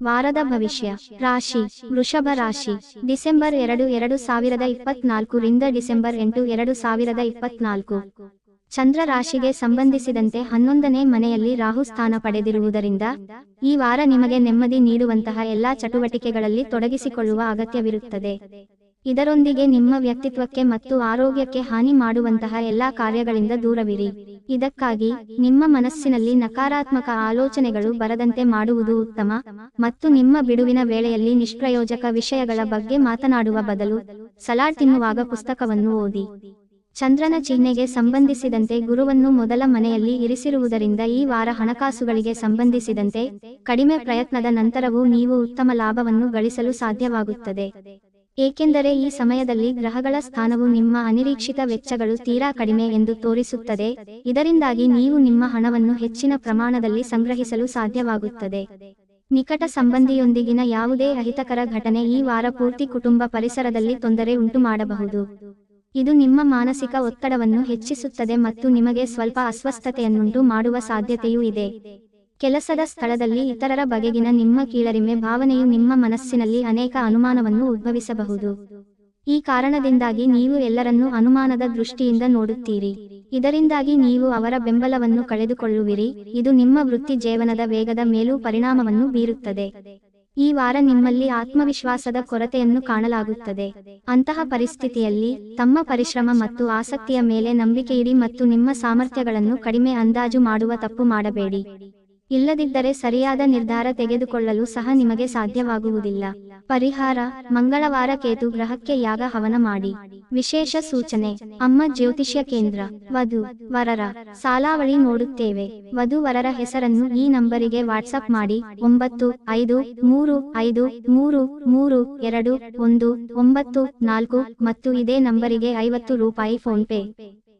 ವಾರದ ಭವಿಷ್ಯ, ರಾಶಿ, ವೃಷಭ ರಾಶಿ, ಡಿಸೆಂಬರ್ ಎರಡು ಎರಡು ಸಾವಿರದ ಇಪ್ಪತ್ನಾಲ್ಕು ರಿಂದ ಡಿಸೆಂಬರ್ ಎಂಟು, ಎರಡು ಸಾವಿರದ ಇಪ್ಪತ್ನಾಲ್ಕು. ಚಂದ್ರ ರಾಶಿಗೆ ಸಂಬಂಧಿಸಿದಂತೆ ಹನ್ನೊಂದನೇ ಮನೆಯಲ್ಲಿ ರಾಹು ಸ್ಥಾನ ಪಡೆದಿರುವುದರಿಂದ, ಈ ವಾರ ನಿಮಗೆ ನೆಮ್ಮದಿ ನೀಡುವಂತಹ ಎಲ್ಲಾ ಚಟುವಟಿಕೆಗಳಲ್ಲಿ ತೊಡಗಿಸಿಕೊಳ್ಳುವ ಅಗತ್ಯವಿರುತ್ತದೆ. ಇದರೊಂದಿಗೆ ನಿಮ್ಮ ವ್ಯಕ್ತಿತ್ವಕ್ಕೆ ಮತ್ತು ಆರೋಗ್ಯಕ್ಕೆ ಹಾನಿ ಮಾಡುವಂತಹ ಎಲ್ಲಾ ಕಾರ್ಯಗಳಿಂದ ದೂರವಿರಿ. ಇದಕ್ಕಾಗಿ ನಿಮ್ಮ ಮನಸ್ಸಿನಲ್ಲಿ ನಕಾರಾತ್ಮಕ ಆಲೋಚನೆಗಳು ಬರದಂತೆ ಮಾಡುವುದು ಉತ್ತಮ ಮತ್ತು ನಿಮ್ಮ ಬಿಡುವಿನ ವೇಳೆಯಲ್ಲಿ ನಿಷ್ಪ್ರಯೋಜಕ ವಿಷಯಗಳ ಬಗ್ಗೆ ಮಾತನಾಡುವ ಬದಲು ಸಲಾಡ್ ತಿನ್ನುವಾಗ ಪುಸ್ತಕವನ್ನು ಓದಿ. ಚಂದ್ರನ ಚಿಹ್ನೆಗೆ ಸಂಬಂಧಿಸಿದಂತೆ ಗುರುವನ್ನು ಮೊದಲ ಮನೆಯಲ್ಲಿ ಇರಿಸಿರುವುದರಿಂದ ಈ ವಾರ ಹಣಕಾಸುಗಳಿಗೆ ಸಂಬಂಧಿಸಿದಂತೆ ಕಡಿಮೆ ಪ್ರಯತ್ನದ ನಂತರವೂ ನೀವು ಉತ್ತಮ ಲಾಭವನ್ನು ಗಳಿಸಲು ಸಾಧ್ಯವಾಗುತ್ತದೆ. ಏಕೆಂದರೆ ಈ ಸಮಯದಲ್ಲಿ ಗ್ರಹಗಳ ಸ್ಥಾನವು ನಿಮ್ಮ ಅನಿರೀಕ್ಷಿತ ವೆಚ್ಚಗಳು ತೀರಾ ಕಡಿಮೆ ಎಂದು ತೋರಿಸುತ್ತದೆ. ಇದರಿಂದಾಗಿ ನೀವು ನಿಮ್ಮ ಹಣವನ್ನು ಹೆಚ್ಚಿನ ಪ್ರಮಾಣದಲ್ಲಿ ಸಂಗ್ರಹಿಸಲು ಸಾಧ್ಯವಾಗುತ್ತದೆ. ನಿಕಟ ಸಂಬಂಧಿಯೊಂದಿಗಿನ ಯಾವುದೇ ಅಹಿತಕರ ಘಟನೆ ಈ ವಾರ ಪೂರ್ತಿ ಕುಟುಂಬ ಪರಿಸರದಲ್ಲಿ ತೊಂದರೆ ಉಂಟು ಮಾಡಬಹುದು ಇದು ನಿಮ್ಮ ಮಾನಸಿಕ ಒತ್ತಡವನ್ನು ಹೆಚ್ಚಿಸುತ್ತದೆ ಮತ್ತು ನಿಮಗೆ ಸ್ವಲ್ಪ ಅಸ್ವಸ್ಥತೆಯನ್ನುಂಟು ಮಾಡುವ ಸಾಧ್ಯತೆಯೂ ಇದೆ. ಕೆಲಸದ ಸ್ಥಳದಲ್ಲಿ ಇತರರ ಬಗೆಗಿನ ನಿಮ್ಮ ಕೀಳರಿಮೆ ಭಾವನೆಯು ನಿಮ್ಮ ಮನಸ್ಸಿನಲ್ಲಿ ಅನೇಕ ಅನುಮಾನವನ್ನು ಉದ್ಭವಿಸಬಹುದು. ಈ ಕಾರಣದಿಂದಾಗಿ ನೀವು ಎಲ್ಲರನ್ನೂ ಅನುಮಾನದ ದೃಷ್ಟಿಯಿಂದ ನೋಡುತ್ತೀರಿ. ಇದರಿಂದಾಗಿ ನೀವು ಅವರ ಬೆಂಬಲವನ್ನು ಕಳೆದುಕೊಳ್ಳುವಿರಿ. ಇದು ನಿಮ್ಮ ವೃತ್ತಿ ಜೀವನದ ವೇಗದ ಮೇಲೂ ಪರಿಣಾಮವನ್ನು ಬೀರುತ್ತದೆ. ಈ ವಾರ ನಿಮ್ಮಲ್ಲಿ ಆತ್ಮವಿಶ್ವಾಸದ ಕೊರತೆಯನ್ನು ಕಾಣಲಾಗುತ್ತದೆ. ಅಂತಹ ಪರಿಸ್ಥಿತಿಯಲ್ಲಿ ತಮ್ಮ ಪರಿಶ್ರಮ ಮತ್ತು ಆಸಕ್ತಿಯ ಮೇಲೆ ನಂಬಿಕೆಯಿಡಿ ಮತ್ತು ನಿಮ್ಮ ಸಾಮರ್ಥ್ಯಗಳನ್ನು ಕಡಿಮೆ ಅಂದಾಜು ಮಾಡುವ ತಪ್ಪು ಮಾಡಬೇಡಿ. ಇಲ್ಲದಿದ್ದರೆ ಸರಿಯಾದ ನಿರ್ಧಾರ ತೆಗೆದುಕೊಳ್ಳಲು ಸಹ ನಿಮಗೆ ಸಾಧ್ಯವಾಗುವುದಿಲ್ಲ. ಪರಿಹಾರ, ಮಂಗಳವಾರ ಕೇತು ಗ್ರಹಕ್ಕೆ ಯಾಗ ಹವನ ಮಾಡಿ. ವಿಶೇಷ ಸೂಚನೆ, ಅಮ್ಮ ಜ್ಯೋತಿಷ್ಯ ಕೇಂದ್ರ, ವಧು, ವರರ, ಸಾಲಾವಳಿ ನೋಡುತ್ತೇವೆ. ವಧು ವರರ ಹೆಸರನ್ನು ಈ ನಂಬರಿಗೆ ವಾಟ್ಸಪ್ ಮಾಡಿ. ಒಂಬತ್ತು, ಐದು, ಮೂರು ಐದು, ಮೂರು ಮೂರು, ಎರಡು, ಒಂದು, ಒಂಬತ್ತು, ನಾಲ್ಕು ಮತ್ತು ಇದೇ ನಂಬರಿಗೆ ಐವತ್ತು ರೂಪಾಯಿ ಫೋನ್ ಪೇ